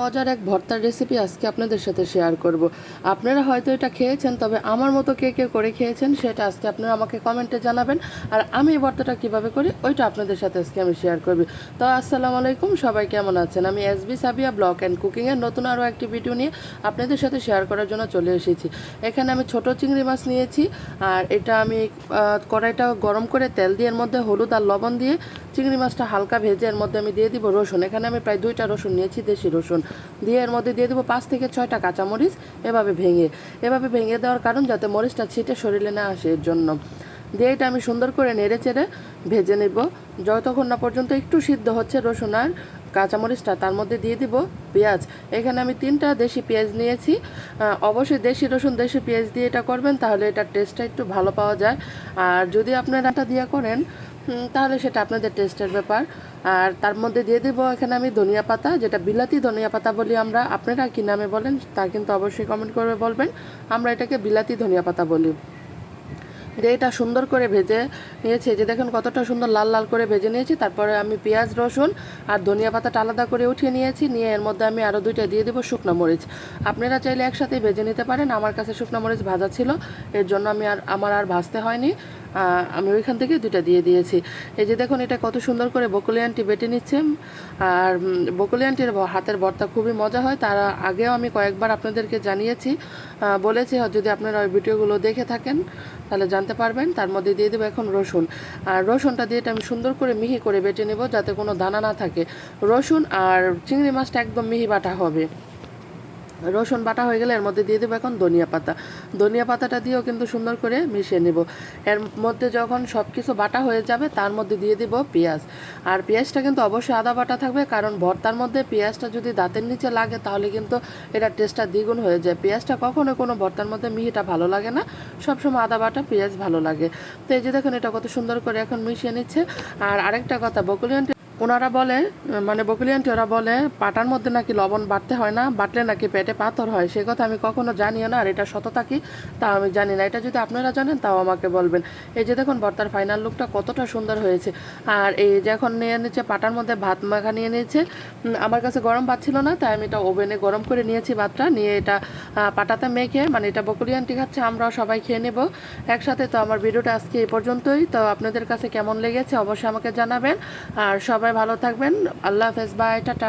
মজার এক ভর্তার রেসিপি আজকে আপনাদের সাথে শেয়ার করব। আপনারা হয়তো এটা খেয়েছেন, তবে আমার মতো কে কে করে খেয়েছেন সেটা আজকে আপনারা আমাকে কমেন্টে জানাবেন। আর আমি এই ভর্তাটা কীভাবে করি, ওইটা আপনাদের সাথে আজকে আমি শেয়ার করবি। তো আসসালামু আলাইকুম, সবাই কেমন আছেন? আমি S B Sabiya blog and কুকিংয়ের নতুন আরও একটি ভিডিও নিয়ে আপনাদের সাথে শেয়ার করার জন্য চলে এসেছি। এখানে আমি ছোট চিংড়ি মাছ নিয়েছি, আর এটা আমি কড়াইটা গরম করে তেল দিয়ে, এর মধ্যে হলুদ আর লবণ দিয়ে চিংড়ি মাছটা হালকা ভেজে এর মধ্যে আমি দিয়ে দিব রসুন। এখানে আমি প্রায় দুইটা রসুন নিয়েছি, দেশি রসুন। দিয়ে এর মধ্যে দিয়ে দেবো পাঁচ থেকে ছয়টা কাঁচামরিচ, এভাবে ভেঙে। এভাবে ভেঙে দেওয়ার কারণ যাতে মরিচটা ছিটে শরীরে না আসে এর জন্য। দিয়ে এটা আমি সুন্দর করে নেড়ে চেড়ে ভেজে নেব। যতক্ষণ না পর্যন্ত একটু সিদ্ধ হচ্ছে রসুন আর কাঁচামরিচটা, তার মধ্যে দিয়ে দিব পেঁয়াজ। এখানে আমি তিনটা দেশি পেঁয়াজ নিয়েছি। অবশ্যই দেশি রসুন, দেশি পেঁয়াজ দিয়ে এটা করবেন, তাহলে এটার টেস্টটা একটু ভালো পাওয়া যায়। আর যদি আপনারা এটা দিয়ে করেন তাহলে সেটা আপনাদের টেস্টের ব্যাপার। আর তার মধ্যে দিয়ে দেবো এখানে আমি ধনিয়া পাতা, যেটা বিলাতি ধনিয়া পাতা বলি আমরা। আপনারা কী নামে বলেন, তা কিন্তু অবশ্যই কমেন্ট করে বলবেন। আমরা এটাকে বিলাতি ধনিয়া পাতা বলি। দিয়ে এটা সুন্দর করে ভেজে নিয়েছি। যে দেখুন, কতটা সুন্দর লাল লাল করে ভেজে নিয়েছি। তারপরে আমি পেঁয়াজ, রসুন আর ধনিয়া পাতাটা আলাদা করে উঠিয়ে নিয়েছি। নিয়ে এর মধ্যে আমি আরও দুইটা দিয়ে দেবো শুকনো মরিচ। আপনারা চাইলে একসাথেই ভেজে নিতে পারেন। আমার কাছে শুকনো মরিচ ভাজা ছিল। এর জন্য আমি আর, আমার আর ভাজতে হয়নি। আমি ওইখান থেকে দুইটা দিয়ে দিয়েছি। এই যে দেখুন, এটা কত সুন্দর করে বকুলি আন্টি বেটে নিচ্ছে। আর বকুলি আন্টির হাতের ভর্তা খুবই মজা হয়। তার আগেও আমি কয়েকবার আপনাদেরকে জানিয়েছি। বলেছি যদি আপনারা ওই ভিডিওগুলো দেখে থাকেন, তাহলে জানতে পারবেন। তার মধ্যে দিয়ে দেবো এখন রসুন। আর রসুনটা দিয়ে এটা আমি সুন্দর করে মিহি করে বেটে নেব, যাতে কোনো দানা না থাকে। রসুন আর চিংড়ি মাছটা একদম মিহি বাটা হবে। রসুন বাটা হয়ে গেলে এর মধ্যে দিয়ে দেবো এখন ধনিয়া পাতা। ধনিয়া পাতাটা দিয়েও কিন্তু সুন্দর করে মিশিয়ে নেব। এর মধ্যে যখন সব কিছু বাটা হয়ে যাবে, তার মধ্যে দিয়ে দেবো পেঁয়াজ। আর পেঁয়াজটা কিন্তু অবশ্যই আদা বাটা থাকবে, কারণ ভর্তার মধ্যে পেঁয়াজটা যদি দাঁতের নিচে লাগে, তাহলে কিন্তু এটা টেস্টটা দ্বিগুণ হয়ে যায়। পেঁয়াজটা কখনো কোনো ভর্তার মধ্যে মিহিটা ভালো লাগে না, সবসময় আদা বাটা, পেঁয়াজ ভালো লাগে। তো এই যে দেখুন, এটা কত সুন্দর করে এখন মিশিয়ে নিচ্ছে। আর আরেকটা কথা, বকুলিয়ান ওনারা বলে মানে বকুলিয়ানটি ওরা বলে, পাটার মধ্যে নাকি লবণ বাড়তে হয় না, বাটলে নাকি পেটে পাথর হয়। সে কথা আমি কখনো জানিও না, আর এটা সততা কি? তা আমি জানি না। এটা যদি আপনারা জানেন, তাও আমাকে বলবেন। এই যে দেখুন ভর্তার ফাইনাল লুকটা কতটা সুন্দর হয়েছে। আর এই যে এখন নিয়ে নিচ্ছে, পাটার মধ্যে ভাত মাখা নিয়ে নিয়েছে। আমার কাছে গরম ভাত ছিল না, তাই আমি এটা ওভেনে গরম করে নিয়েছি ভাতটা। নিয়ে এটা পাটাতে মেখে মানে এটা বকুলিয়ানটি খাচ্ছে, আমরাও সবাই খেয়ে নেব। একসাথে তো আমার ভিডিওটা আজকে এই পর্যন্তই। তো আপনাদের কাছে কেমন লেগেছে, অবশ্যই আমাকে জানাবেন। আর সবাই ভালো থাকবেন। আল্লাহ হাফেজ বাই টাটা।